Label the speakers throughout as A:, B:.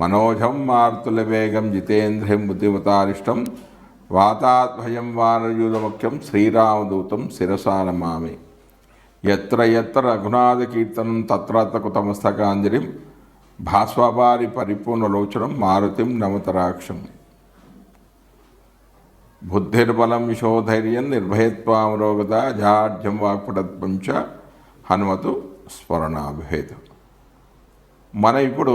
A: మనోజం మనోజం మార్తులవేగం జితేంద్రియం బుద్ధిమతారిష్టం వాతాద్భయం వానయూధముఖ్యం శ్రీరామదూతం శిరసా నమామి ఎత్ర ఎత్ర రఘునాథకీర్తనం తత్రత్ర కృతమస్తకాంజలిం భాస్వపారి పరిపూర్ణలోచనం మారుతిం నమతరాక్షం బుద్ధిర్బలం యశోధైర్యం నిర్భయత్వామరోగత జాఢ్యం వాక్పటత్వం చ హనుమతు స్మరణాభేదం మన ఇప్పుడు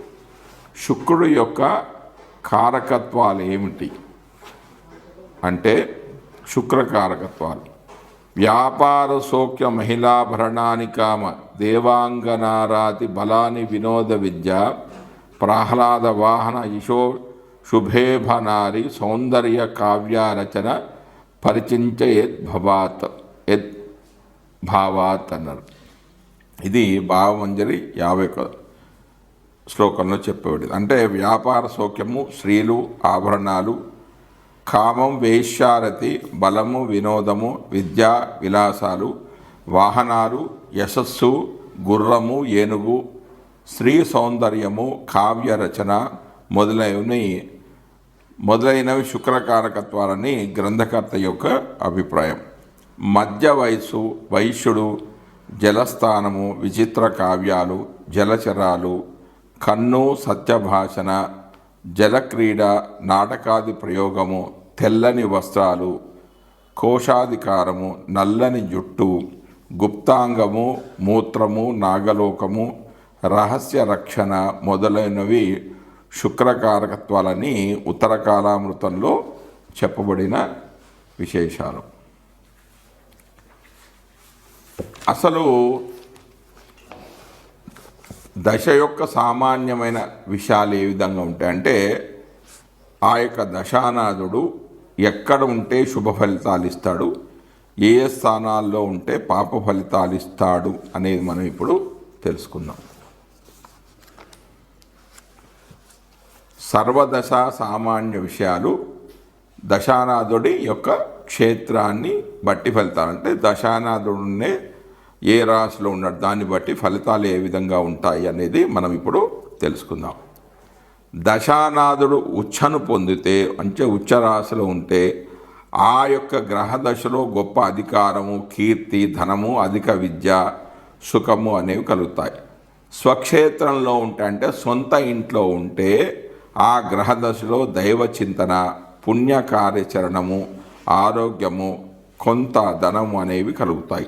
A: శుక్రుడు యొక్క కారకత్వాలు ఏమిటి? అంటే శుక్రకారకత్వాలు. వ్యాపార సౌఖ్య మహిళాభరణాని కామ దేవాంగనారాతి బలాని వినోద విద్య ప్రహ్లాద వాహన యశో శుభేభనారి సౌందర్య కావ్యారచన పరిచించ యద్భవాత్ యద్ భావాత్ అన్నారు. ఇది భావమంజరి యాభై శ్లోకంలో చెప్పేవాడు అంటే వ్యాపార సౌఖ్యము స్త్రీలు ఆభరణాలు కామం వేశ్యారతి బలము వినోదము విద్యా విలాసాలు వాహనాలు యశస్సు గుర్రము ఏనుగు స్త్రీ సౌందర్యము కావ్య రచన మొదలైనవి మొదలైనవి శుక్రకారకత్వాలని గ్రంథకర్త యొక్క అభిప్రాయం. మధ్య వయస్సు వైశ్యుడు జలస్థానము విచిత్ర కావ్యాలు జలచరాలు కన్ను సత్యభాషణ జలక్రీడ నాటకాది ప్రయోగము తెల్లని వస్త్రాలు కోశాధికారము నల్లని జుట్టు గుప్తాంగము మూత్రము నాగలోకము రహస్య రక్షణ మొదలైనవి శుక్రకారకత్వాలని ఉత్తర కాలామృతంలో చెప్పబడిన విశేషాలు. అసలు దశ యొక్క సామాన్యమైన విషయాలు ఏ విధంగా ఉంటాయంటే ఆ యొక్క దశానాథుడు ఎక్కడ ఉంటే శుభ ఫలితాలు ఇస్తాడు ఏ ఏ స్థానాల్లో ఉంటే పాప ఫలితాలు ఇస్తాడు అనేది మనం ఇప్పుడు తెలుసుకుందాం. సర్వదశ సామాన్య విషయాలు దశానాథుడి యొక్క క్షేత్రాన్ని బట్టి ఫలితాలు. అంటే దశానాథుడునే ఏ రాశిలో ఉన్నాడు దాన్ని బట్టి ఫలితాలు ఏ విధంగా ఉంటాయి అనేది మనం ఇప్పుడు తెలుసుకుందాం. దశానాథుడు ఉచ్చను పొందితే అంటే ఉచ్చ రాశిలో ఉంటే ఆ యొక్క గ్రహ దశలో గొప్ప అధికారము కీర్తి ధనము అధిక విద్య సుఖము అనేవి కలుగుతాయి. స్వక్షేత్రంలో ఉంటే అంటే సొంత ఇంట్లో ఉంటే ఆ గ్రహ దశలో దైవ చింతన పుణ్య కార్యాచరణము ఆరోగ్యము కొంత ధనము అనేవి కలుగుతాయి.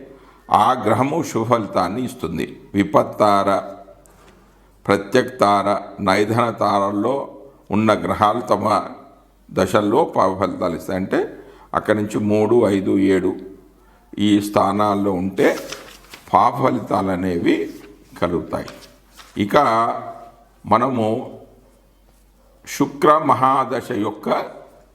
A: ఆ గ్రహము శుభఫలితాన్ని ఇస్తుంది. విపత్తార ప్రత్యక్తార నైధన తారల్లో ఉన్న గ్రహాలు తమ దశల్లో పాప ఫలితాలు ఇస్తాయి. అంటే అక్కడి నుంచి మూడు ఐదు ఏడు ఈ స్థానాల్లో ఉంటే పాప ఫలితాలు అనేవి కలుగుతాయి. ఇక మనము శుక్ర మహాదశ యొక్క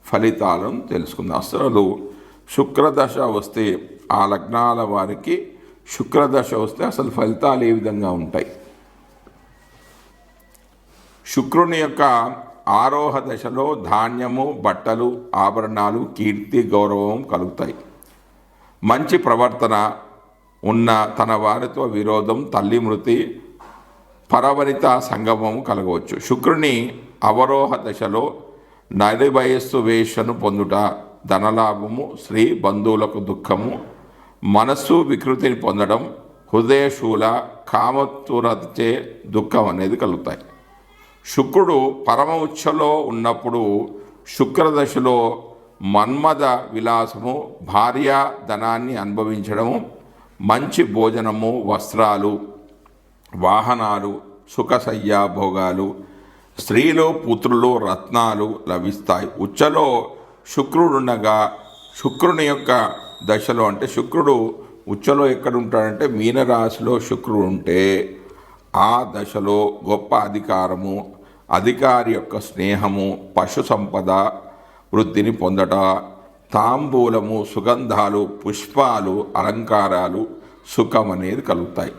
A: ఫలితాలను తెలుసుకుందాం. అసలు శుక్రదశ వస్తే ఆ లగ్నాల వారికి శుక్రదశ వస్తే అసలు ఫలితాలు ఏ విధంగా ఉంటాయి? శుక్రుని యొక్క ఆరోహ దశలో ధాన్యము బట్టలు ఆభరణాలు కీర్తి గౌరవం కలుగుతాయి. మంచి ప్రవర్తన ఉన్న తన వారితో విరోధం తల్లి మృతి పరవనిత సంగమము కలగవచ్చు. శుక్రుని అవరోహ దశలో నడి వయస్సు వేషను పొందుట ధనలాభము స్త్రీ బంధువులకు దుఃఖము మనస్సు వికృతిని పొందడం హృదయశూల కామతురచే దుఃఖం అనేది కలుగుతాయి. శుక్రుడు పరమ ఉచ్చలో ఉన్నప్పుడు శుక్రదశలో మన్మద విలాసము భార్య ధనాన్ని అనుభవించడము మంచి భోజనము వస్త్రాలు వాహనాలు సుఖసయ్యాభోగాలు స్త్రీలు పుత్రులు రత్నాలు లభిస్తాయి. ఉచ్చలో శుక్రుడుండగా శుక్రుని యొక్క దశలో అంటే శుక్రుడు ఉచ్చలో ఎక్కడ ఉంటాడంటే మీనరాశిలో శుక్రుడు ఉంటే ఆ దశలో గొప్ప అధికారము అధికారి యొక్క స్నేహము పశు సంపద వృద్ధిని పొందట తాంబూలము సుగంధాలు పుష్పాలు అలంకారాలు సుఖం అనేది కలుగుతాయి.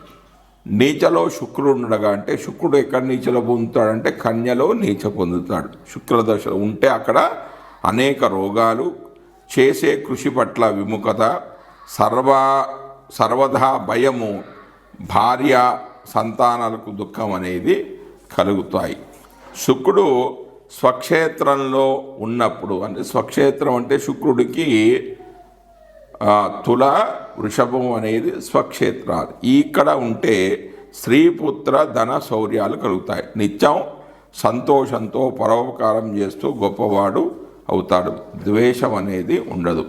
A: నీచలో శుక్రుడు ఉండగా అంటే శుక్రుడు ఎక్కడ నీచలో పొందుతాడంటే కన్యలో నీచ పొందుతాడు. శుక్రదశ ఉంటే అక్కడ అనేక రోగాలు చేసే కృషి పట్ల విముఖత సర్వ సర్వదా భయము భార్య సంతానాలకు దుఃఖం అనేది కలుగుతాయి. శుక్రుడు స్వక్షేత్రంలో ఉన్నప్పుడు అంటే స్వక్షేత్రం అంటే శుక్రుడికి తుల వృషభం అనేది స్వక్షేత్రాలు. ఇక్కడ ఉంటే స్త్రీపుత్ర ధన శౌర్యాలు కలుగుతాయి. నిత్యం సంతోషంతో పరోపకారం చేస్తూ గొప్పవాడు అవుతాడు. ద్వేషం అనేది ఉండదు.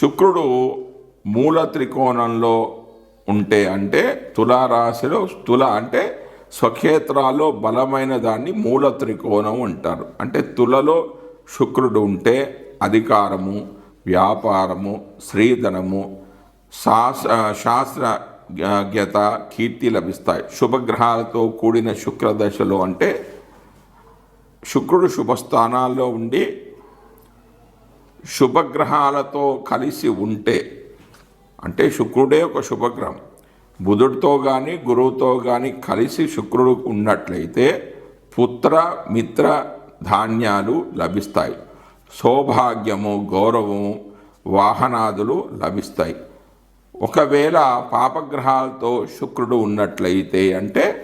A: శుక్రుడు మూల త్రికోణంలో ఉంటే అంటే తులారాశిలో తుల అంటే స్వక్షేత్రాల్లో బలమైన దాన్ని మూల త్రికోణం అంటారు. అంటే తులలో శుక్రుడు ఉంటే అధికారము వ్యాపారము శ్రీధనము శాస్త్ర శాస్త్రజ్ఞత కీర్తి లభిస్తాయి. శుభగ్రహాలతో కూడిన శుక్రదశలో అంటే శుక్రుడు శుభస్థానాల్లో ఉండి శుభగ్రహాలతో కలిసి ఉంటే అంటే శుక్రుడే ఒక శుభగ్రహం. బుధుడితో కానీ గురువుతో కానీ కలిసి శుక్రుడు ఉన్నట్లయితే పుత్ర మిత్ర ధాన్యాలు లభిస్తాయి. సౌభాగ్యము గౌరవము వాహనాదులు లభిస్తాయి. ఒకవేళ పాపగ్రహాలతో శుక్రుడు ఉన్నట్లయితే అంటే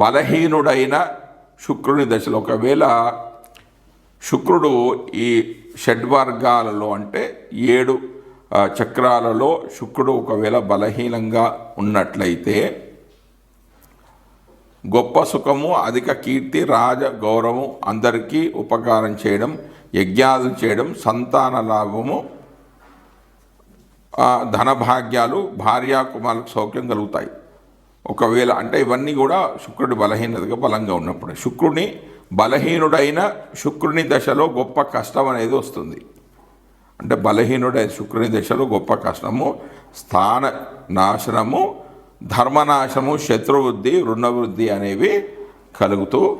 A: బలహీనుడైన శుక్రుని దశలో. ఒకవేళ శుక్రుడు ఈ షడ్వర్గాలలో అంటే ఏడు చక్రాలలో శుక్రుడు ఒకవేళ బలహీనంగా ఉన్నట్లయితే గొప్ప సుఖము అధిక కీర్తి రాజ గౌరవం అందరికీ ఉపకారం చేయడం యజ్ఞాలు చేయడం సంతాన లాభము ధనభాగ్యాలు భార్యాకుమారులకు సౌఖ్యం కలుగుతాయి. ఒకవేళ అంటే ఇవన్నీ కూడా శుక్రుడి బలహీనతగా బలంగా ఉన్నప్పుడు. శుక్రుడిని బలహీనుడైన శుక్రుని దశలో గొప్ప కష్టం అనేది వస్తుంది. అంటే బలహీనుడైన శుక్రుని దశలో గొప్ప కష్టము స్థాన నాశనము ధర్మనాశము శత్రువృద్ధి రుణవృద్ధి అనేవి కలుగుతూ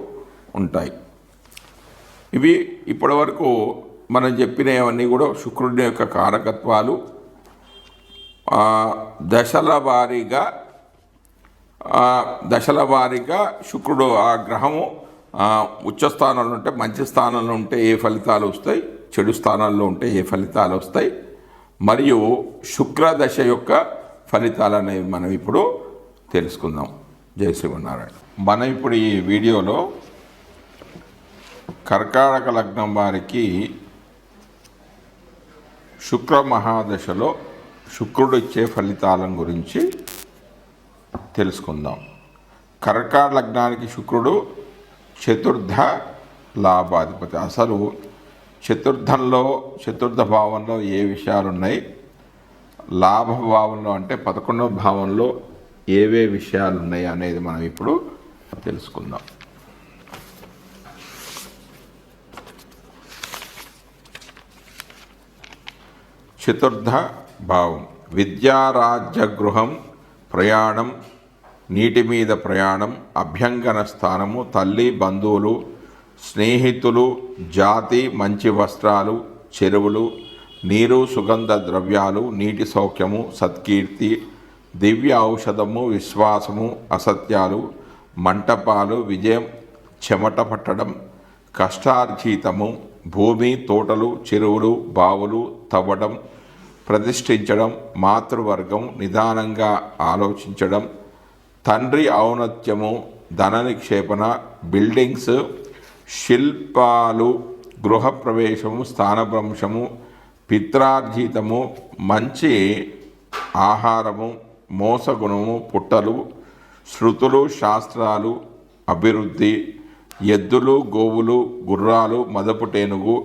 A: ఉంటాయి. ఇవి ఇప్పటివరకు మనం చెప్పినవన్నీ కూడా శుక్రుడి యొక్క కారకత్వాలు. దశల వారీగా దశల వారీగా శుక్రుడు ఆ గ్రహము ఉచ్చ స్థానంలో ఉంటే మంచి స్థానంలో ఉంటే ఏ ఫలితాలు వస్తాయి? చెడు స్థానాల్లో ఉంటే ఏ ఫలితాలు వస్తాయి? మరియు శుక్ర దశ యొక్క ఫలితాలు అనేవి మనం ఇప్పుడు తెలుసుకుందాం. జై శ్రీమన్నారాయణ. మనం ఇప్పుడు ఈ వీడియోలో కర్కాటక లగ్నం వారికి శుక్ర మహాదశలో శుక్రుడు ఇచ్చే ఫలితాలను గురించి తెలుసుకుందాం. కర్కాట లగ్నానికి శుక్రుడు చతుర్థ లాభాధిపతి. అసలు చతుర్థంలో చతుర్థ భావంలో ఏ విషయాలు ఉన్నాయి లాభ భావంలో అంటే పదకొండవ భావంలో ఏవే విషయాలు ఉన్నాయి అనేది మనం ఇప్పుడు తెలుసుకుందాం. చతుర్థ భావం. విద్యారాజ్య గృహం ప్రయాణం నీటి మీద ప్రయాణం అభ్యంగన స్థానము తల్లి బంధువులు స్నేహితులు జాతి మంచి వస్త్రాలు చెరువులు నీరు సుగంధ ద్రవ్యాలు నీటి సౌఖ్యము సత్కీర్తి దివ్య ఔషధము విశ్వాసము అసత్యాలు మంటపాలు విజయం చెమట పట్టడం కష్టార్జితము భూమి తోటలు చెరువులు బావులు తవ్వడం ప్రతిష్ఠించడం మాతృవర్గం నిదానంగా ఆలోచించడం తండ్రి ఔన్నత్యము ధన నిక్షేపణ బిల్డింగ్స్ శిల్పాలు గృహప్రవేశము స్థానభ్రంశము పిత్రార్జితము మంచి ఆహారము మోసగుణము పుట్టలు శృతులు శాస్త్రాలు అభివృద్ధి ఎద్దులు గోవులు గుర్రాలు మదపుటేనుగు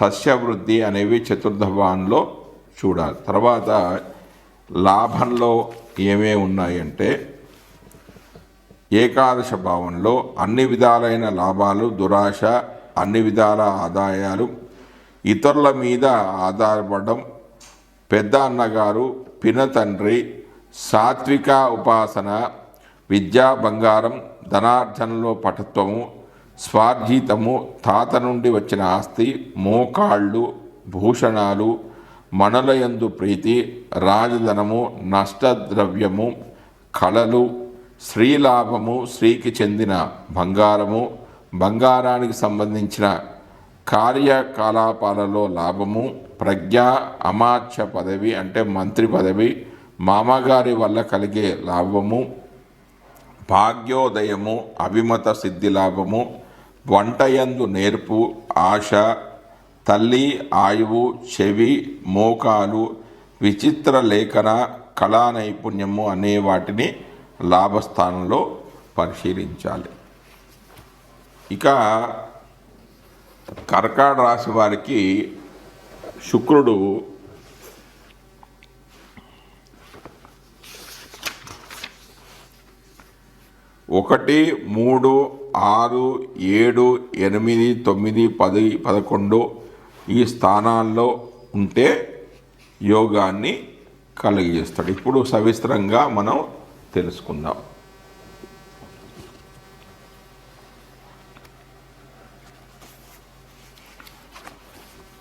A: సస్యవృద్ధి అనేవి చతుర్థ భావంలో చూడాలి. తర్వాత లాభంలో ఏమేమి ఉన్నాయంటే ఏకాదశ భావంలో అన్ని విధాలైన లాభాలు దురాశ అన్ని విధాల ఆదాయాలు ఇతరుల మీద ఆధారపడడం పెద్ద అన్నగారు పిన తండ్రి సాత్విక ఉపాసన విద్యా బంగారం ధనార్జనలో పటత్వము స్వార్జితము తాత నుండి వచ్చిన ఆస్తి మోకాళ్ళు భూషణాలు మనలయందు ప్రీతి రాజధనము నష్టద్రవ్యము కళలు శ్రీలాభము స్త్రీకి చెందిన బంగారము బంగారానికి సంబంధించిన కార్యకలాపాలలో లాభము ప్రజ్ఞ అమాత్య పదవి అంటే మంత్రి పదవి మామగారి వల్ల కలిగే లాభము భాగ్యోదయము అభిమత సిద్ధి లాభము వంటయందు నేర్పు ఆశ తల్లి ఆయువు చెవి మోకాలు విచిత్ర లేఖన కళా నైపుణ్యము అనే వాటిని లాభస్థానంలో పరిశీలించాలి. ఇక కర్కాడ రాశి వారికి శుక్రుడు ఒకటి మూడు ఆరు ఏడు ఎనిమిది తొమ్మిది పది పదకొండు ఈ స్థానాల్లో ఉంటే యోగాన్ని కలిగజేస్తాడు ఇప్పుడు సవిస్తరంగా మనం తెలుసుకుందాం.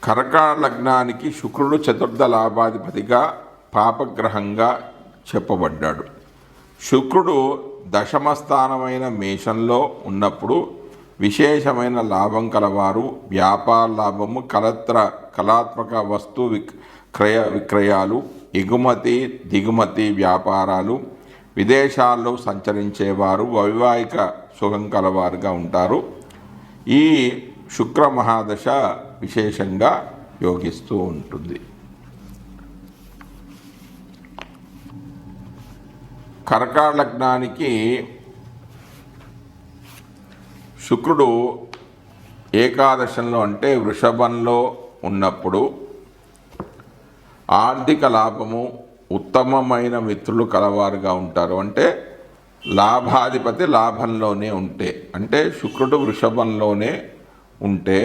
A: కరక లగ్నానికి శుక్రుడు చతుర్థ లాభాధిపతిగా పాపగ్రహంగా చెప్పబడ్డాడు. శుక్రుడు దశమ స్థానమైన మేషంలో ఉన్నప్పుడు విశేషమైన లాభం కలవారు. వ్యాపార లాభము కలత్ర కళాత్మక వస్తు విక్రయ క్రయ విక్రయాలు ఎగుమతి దిగుమతి వ్యాపారాలు విదేశాల్లో సంచరించేవారు వైవాహిక సుఖం కలవారుగా ఉంటారు. ఈ శుక్ర మహాదశ విశేషంగా యోగిస్తూ ఉంటుంది. కర్కాట లగ్నానికి శుక్రుడు ఏకాదశంలో అంటే వృషభంలో ఉన్నప్పుడు ఆర్థిక లాభము ఉత్తమమైన మిత్రులు కలవారుగా ఉంటారు. అంటే లాభాధిపతి లాభంలోనే ఉంటే అంటే శుక్రుడు వృషభంలోనే ఉంటే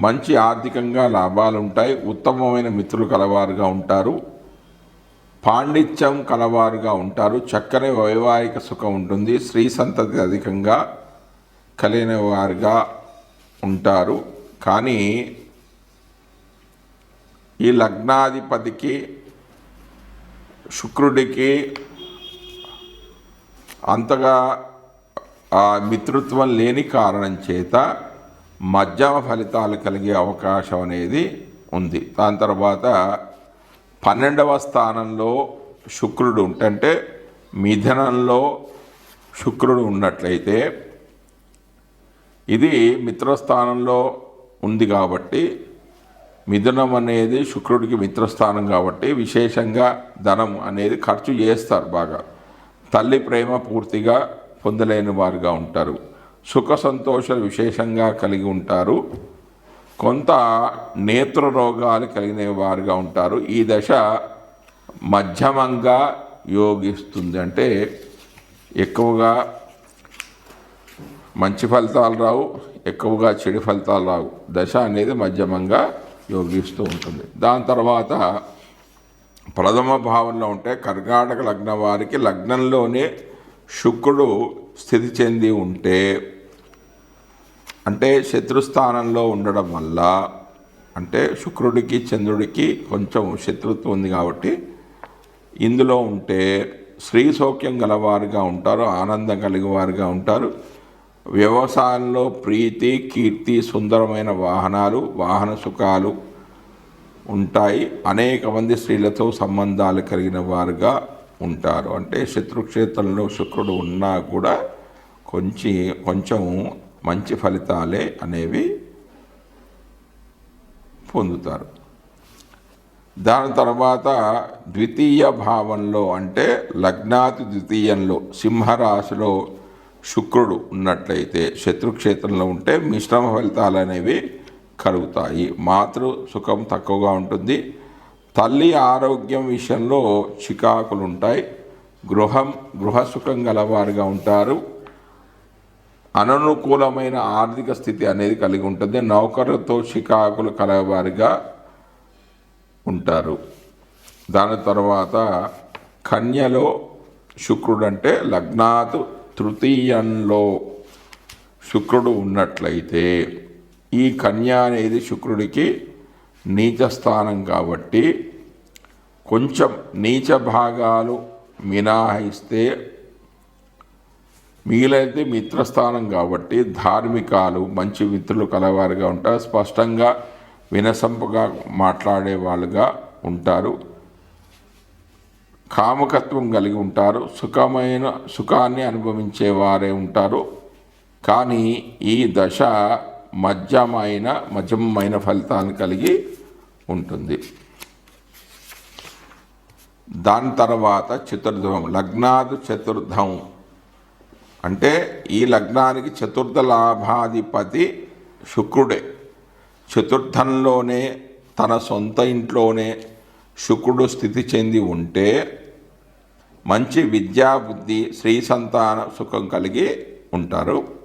A: మంచి ఆర్థికంగా లాభాలు ఉంటాయి ఉత్తమమైన మిత్రులు కలవారుగా ఉంటారు పాండిత్యం కలవారుగా ఉంటారు చక్కని వైవాహిక సుఖం ఉంటుంది స్త్రీ సంతతి అధికంగా కలిగిన వారుగా ఉంటారు. కానీ ఈ లగ్నాధిపతికి శుక్రుడికి అంతగా ఆ మిత్రుత్వం లేని కారణం చేత మధ్యమ ఫలితాలు కలిగే అవకాశం అనేది ఉంది. దాని తర్వాత పన్నెండవ స్థానంలో శుక్రుడు ఉంటే మిథనంలో శుక్రుడు ఉన్నట్లయితే ఇది మిత్రస్థానంలో ఉంది కాబట్టి మిథునం అనేది శుక్రుడికి మిత్రస్థానం కాబట్టి విశేషంగా ధనం అనేది ఖర్చు చేస్తారు బాగా. తల్లి ప్రేమ పూర్తిగా పొందలేని వారుగా ఉంటారు. సుఖ సంతోషాలు విశేషంగా కలిగి ఉంటారు. కొంత నేత్ర రోగాలు కలిగిన వారుగా ఉంటారు. ఈ దశ మధ్యమంగా యోగిస్తుంది. అంటే ఎక్కువగా మంచి ఫలితాలు రావు ఎక్కువగా చెడు ఫలితాలు రావు. దశ అనేది మధ్యమంగా యోగిస్తూ ఉంటుంది. దాని తర్వాత ప్రథమ భావంలో ఉంటే కర్ణాటక లగ్నం వారికి లగ్నంలోనే శుక్రుడు స్థితి చెంది ఉంటే అంటే శత్రుస్థానంలో ఉండడం వల్ల అంటే శుక్రుడికి చంద్రుడికి కొంచెం శత్రుత్వం ఉంది కాబట్టి ఇందులో ఉంటే స్త్రీ సౌఖ్యం గలవారుగా ఉంటారు ఆనందం కలిగేవారుగా ఉంటారు. వ్యవసాయంలో ప్రీతి కీర్తి సుందరమైన వాహనాలు వాహన సుఖాలు ఉంటాయి. అనేక మంది స్త్రీలతో సంబంధాలు కలిగిన వారుగా ఉంటారు. అంటే శత్రుక్షేత్రంలో శుక్రుడు ఉన్నా కూడా కొంచెం కొంచెం మంచి ఫలితాలే అనేవి పొందుతారు. దాని తర్వాత ద్వితీయ భావంలో అంటే లగ్నాతి ద్వితీయంలో సింహరాశిలో శుక్రుడు ఉన్నట్లయితే శత్రుక్షేత్రంలో ఉంటే మిశ్రమ ఫలితాలు అనేవి కలుగుతాయి. మాతృ సుఖం తక్కువగా ఉంటుంది. తల్లి ఆరోగ్యం విషయంలో చికాకులు ఉంటాయి గృహం గృహ సుఖం గలవారుగా ఉంటారు. అననుకూలమైన ఆర్థిక స్థితి అనేది కలిగి ఉంటుంది. నౌకరుతో చికాకులు కలవారిగా ఉంటారు. దాని తర్వాత కన్యలో శుక్రుడు అంటే లగ్నాతు తృతీయంలో శుక్రుడు ఉన్నట్లయితే ఈ కన్య అనేది శుక్రుడికి నీచ స్థానం కాబట్టి కొంచెం నీచ భాగాలు మినహాయిస్తే మిగిలైతే మిత్రస్థానం కాబట్టి ధార్మికాలు మంచి మిత్రులు కలవారుగా ఉంటారు. స్పష్టంగా వినసంపుగా మాట్లాడే వాళ్ళుగా ఉంటారు. కామకత్వం కలిగి ఉంటారు. సుఖమైన సుఖాన్ని అనుభవించే వారే ఉంటారు. కానీ ఈ దశ మధ్యమైన మధ్యమైన ఫలితాన్ని కలిగి ఉంటుంది. దాని తర్వాత చతుర్థం లగ్నాది చతుర్థం. అంటే ఈ లగ్నానికి చతుర్థ లాభాధిపతి శుక్రుడే. చతుర్థంలోనే తన సొంత ఇంట్లోనే శుక్రుడు స్థితి చెంది ఉంటే మంచి విద్యా బుద్ధి శ్రీ సంతాన సుఖం కలిగి ఉంటారు.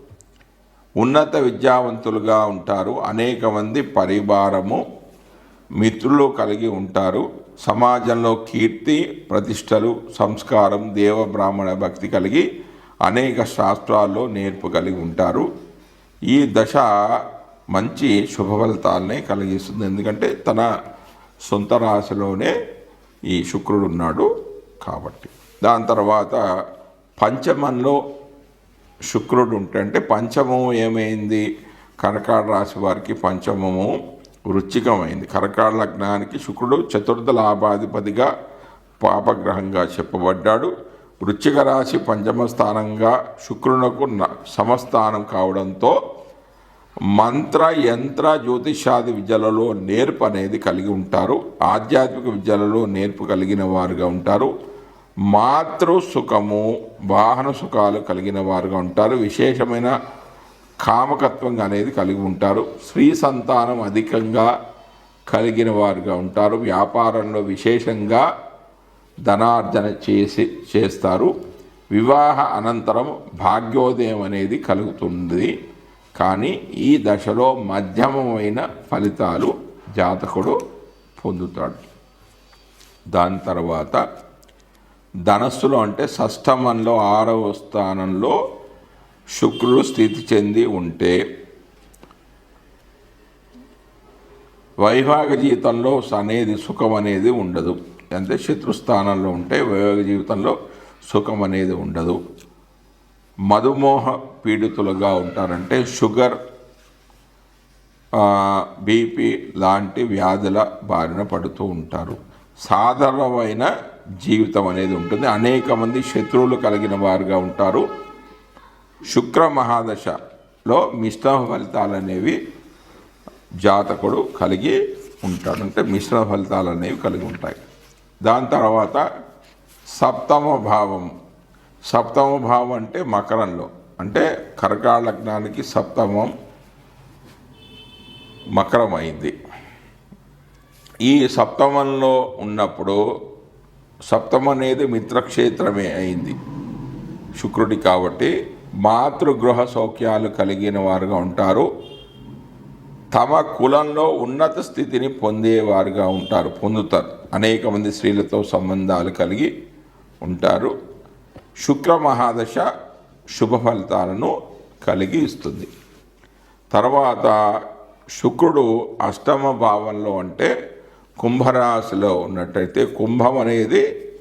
A: ఉన్నత విద్యావంతులుగా ఉంటారు. అనేక మంది పరివారము మిత్రులు కలిగి ఉంటారు. సమాజంలో కీర్తి ప్రతిష్టలు సంస్కారం దేవ బ్రాహ్మణ భక్తి కలిగి అనేక శాస్త్రాల్లో నేర్పు కలిగి ఉంటారు. ఈ దశ మంచి శుభ ఫలితాలనే కలిగిస్తుంది. ఎందుకంటే తన సొంత రాశిలోనే ఈ శుక్రుడు ఉన్నాడు కాబట్టి. దాని తర్వాత పంచమంలో శుక్రుడు ఉంటే అంటే పంచమము ఏమైంది? కరకాడ రాశి వారికి పంచమము వృచ్చికమైంది. కరకాడ లగ్నానికి శుక్రుడు చతుర్థ లాభాధిపతిగా పాపగ్రహంగా చెప్పబడ్డాడు. వృచ్చిక రాశి పంచమ స్థానంగా శుక్రునకు న- సమస్థానం కావడంతో మంత్ర యంత్ర జ్యోతిషాది విద్యలలో నేర్పు అనేది కలిగి ఉంటారు. ఆధ్యాత్మిక విద్యలలో నేర్పు కలిగిన వారుగా ఉంటారు. మాతృ సుఖము వాహన సుఖాలు కలిగిన వారుగా ఉంటారు. విశేషమైన కామకత్వం అనేది కలిగి ఉంటారు. స్త్రీ సంతానం అధికంగా కలిగిన వారుగా ఉంటారు. వ్యాపారంలో విశేషంగా ధనార్జన చేసి చేస్తారు. వివాహ అనంతరం భాగ్యోదయం అనేది కలుగుతుంది. కానీ ఈ దశలో మధ్యమమైన ఫలితాలు జాతకుడు పొందుతాడు. దాని తర్వాత ధనస్సులో అంటే షష్టమంలో ఆరవ స్థానంలో శుక్రుడు స్థితి చెంది ఉంటే వైవాహిక జీవితంలో అనేది సుఖం అనేది ఉండదు. అంటే శత్రుస్థానంలో ఉంటే వైవాహిక జీవితంలో సుఖం అనేది ఉండదు. మధుమోహ పీడితులుగా ఉంటారంటే షుగర్ బీపీ లాంటి వ్యాధుల బారిన పడుతూ ఉంటారు. సాధారణమైన జీవితం అనేది ఉంటుంది. అనేక మంది శత్రువులు కలిగిన వారుగా ఉంటారు. శుక్ర మహాదశలో మిశ్రమ ఫలితాలు అనేవి జాతకుడు కలిగి ఉంటాడు. అంటే మిశ్రమ ఫలితాలు అనేవి కలిగి ఉంటాయి. దాని తర్వాత సప్తమ భావం. సప్తమ భావం అంటే మకరంలో. అంటే కర్కాట లగ్నానికి సప్తమం మకరం అయింది ఈ సప్తమంలో ఉన్నప్పుడు సప్తమం అనేది మిత్రక్షేత్రమే అయింది. శుక్రుడి కాబట్టి మాతృగృహ సౌఖ్యాలు కలిగిన వారుగా ఉంటారు. తమ కులంలో ఉన్నత స్థితిని పొందేవారుగా ఉంటారు పొందుతారు. అనేక మంది స్త్రీలతో సంబంధాలు కలిగి ఉంటారు. శుక్ర మహాదశ శుభ ఫలితాలను కలిగి ఇస్తుంది. తర్వాత శుక్రుడు అష్టమ భావంలో అంటే కుంభరాశిలో ఉన్నట్టయితే కుంభం అనేది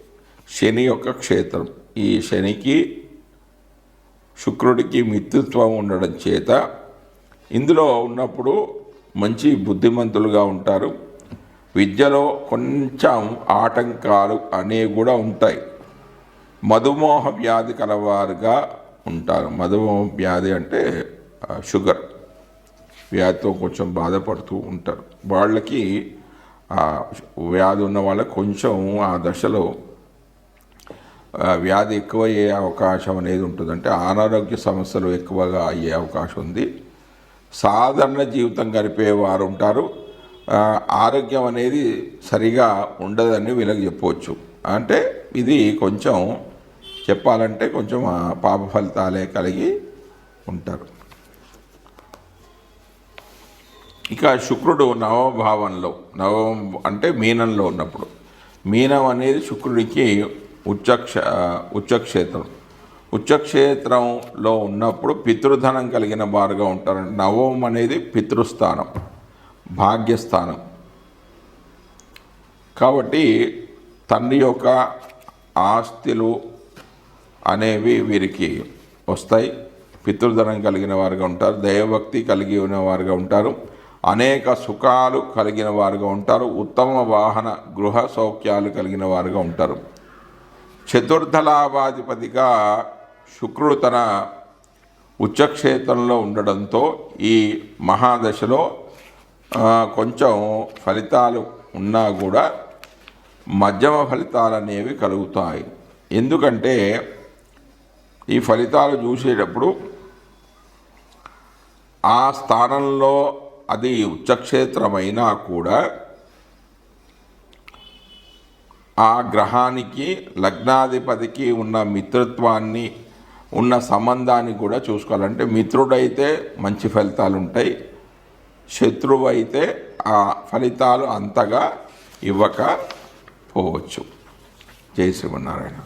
A: శని యొక్క క్షేత్రం. ఈ శనికి శుక్రుడికి మిత్రుత్వం ఉండడం చేత ఇందులో ఉన్నప్పుడు మంచి బుద్ధిమంతులుగా ఉంటారు. విద్యలో కొంచెం ఆటంకాలు అనేవి కూడా ఉంటాయి. మధుమోహ వ్యాధి కలవారుగా ఉంటారు. మధుమోహ వ్యాధి అంటే షుగర్ వ్యాధితో కొంచెం బాధపడుతూ ఉంటారు. వాళ్ళకి వ్యాధి ఉన్న వాళ్ళకి కొంచెం ఆ దశలో వ్యాధి ఎక్కువ అయ్యే అవకాశం అనేది ఉంటుందంటే అనారోగ్య సమస్యలు ఎక్కువగా అయ్యే అవకాశం ఉంది. సాధారణ జీవితం గడిపే వారు ఉంటారు. ఆరోగ్యం అనేది సరిగా ఉండదని వీళ్ళకి చెప్పవచ్చు. అంటే ఇది కొంచెం చెప్పాలంటే కొంచెం పాప ఫలితాలే కలిగి ఉంటారు. ఇక శుక్రుడు నవభావంలో నవం అంటే మీనంలో ఉన్నప్పుడు. మీనం అనేది శుక్రుడికి ఉచ్చక్ష ఉచ్చక్షేత్రం. ఉచ్చక్షేత్రంలో ఉన్నప్పుడు పితృధనం కలిగిన వారుగా ఉంటారు. నవం అనేది పితృస్థానం భాగ్యస్థానం. కాబట్టి తండ్రి యొక్క ఆస్తులు అనేవి వీరికి వస్తాయి. పితృధనం కలిగిన వారుగా ఉంటారు. దైవభక్తి కలిగి ఉన్నవారుగా ఉంటారు. అనేక సుఖాలు కలిగిన వారుగా ఉంటారు. ఉత్తమ వాహన గృహ సౌఖ్యాలు కలిగిన వారుగా ఉంటారు. చతుర్థ లాభాధిపతిగా శుక్రుడు తన ఉచ్చక్షేత్రంలో ఉండడంతో ఈ మహాదశలో కొంచెం ఫలితాలు ఉన్నా కూడా మధ్యమ ఫలితాలు అనేవి కలుగుతాయి. ఎందుకంటే ఈ ఫలితాలు చూసేటప్పుడు ఆ స్థానంలో అది ఉచ్చక్షేత్రమైనా కూడా ఆ గ్రహానికి లగ్నాధిపతికి ఉన్న మిత్రత్వాన్ని ఉన్న సంబంధాన్ని కూడా చూసుకోవాలంటే మిత్రుడైతే మంచి ఫలితాలు ఉంటాయి. శత్రువు అయితే ఆ ఫలితాలు అంతగా ఇవ్వకపోవచ్చు. జై శ్రీమన్నారాయణ.